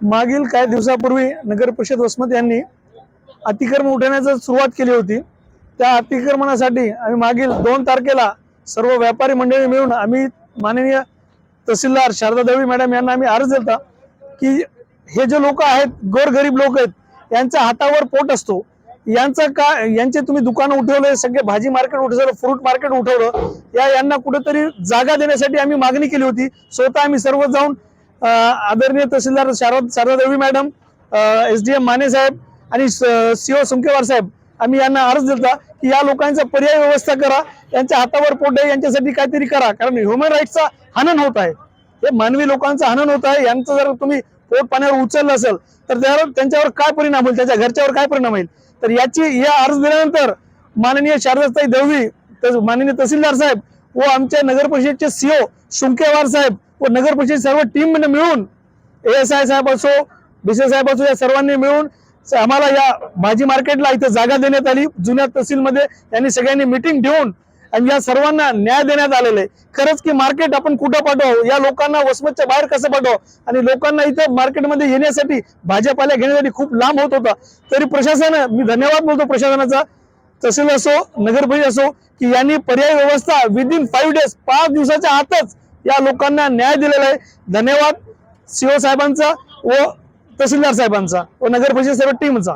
मागील काही दिवसापूर्वी नगर परिषद वसमत यांनी अतिक्रमण उठवण्याची सुरुवात केली होती. त्या अतिक्रमणासाठी आम्ही मागील दोन तारखेला सर्व व्यापारी मंडळी मिळून आम्ही माननीय तहसीलदार शारदा दळवी मॅडम यांना आम्ही अर्ज दिला की हे जे लोक आहेत गोरगरीब लोक आहेत यांच्या हातावर पोट असतो. यांचं का यांचे तुम्ही दुकानं उठवले सगळे भाजी मार्केट उठवलं फ्रूट मार्केट उठवलं या यांना कुठेतरी जागा देण्यासाठी आम्ही मागणी केली होती. स्वतः आम्ही सर्व जाऊन आदरणीय तहसीलदार शारद Sharadadevi madam S D M Mane साहेब आणि सीओ सुंकेवार साहेब आम्ही यांना अर्ज देता की या लोकांचा पर्याय व्यवस्था करा यांच्या हातावर पोट आहे यांच्यासाठी काहीतरी करा कारण ह्युमन राईटचा हनन होत आहे. हे मानवी लोकांचं हनन होत आहे यांचं जर तुम्ही पोट पाण्यावर उचललं असेल तर त्यावर त्यांच्यावर काय परिणाम होईल त्याच्या घरच्यावर काय परिणाम होईल? तर याची या अर्ज दिल्यानंतर माननीय शारदाताई दळवी माननीय तहसीलदार साहेब व आमच्या नगर परिषदचे सीओ सुंकेवार साहेब व नगर परिषद सर्व टीम मिळून एस आय साहेब असो बी सी साहेब असो या सर्वांनी मिळून आम्हाला या भाजी मार्केटला इथे जागा देण्यात आली. जुन्या तहसीलमध्ये यांनी सगळ्यांनी मिटिंग घेऊन आणि या सर्वांना न्याय देण्यात आलेला. आहे खरंच की मार्केट आपण कुठं पाठव या लोकांना वसमतच्या बाहेर कसं पाठव आणि लोकांना इथं मार्केटमध्ये येण्यासाठी भाज्यापाल्या घेण्यासाठी खूप लांब होत होता. तरी प्रशासन मी धन्यवाद बोलतो प्रशासनाचा. तहसील असो नगर परिषद असो की यांनी पर्याय व्यवस्था विदिन फाईव्ह डेज पाच दिवसाच्या आतच या लोकांना न्याय दिलेला आहे. धन्यवाद. सीओ साहेबांचा व तहसीलदार साहेबांचा व नगर परिषद सर्व टीमचा.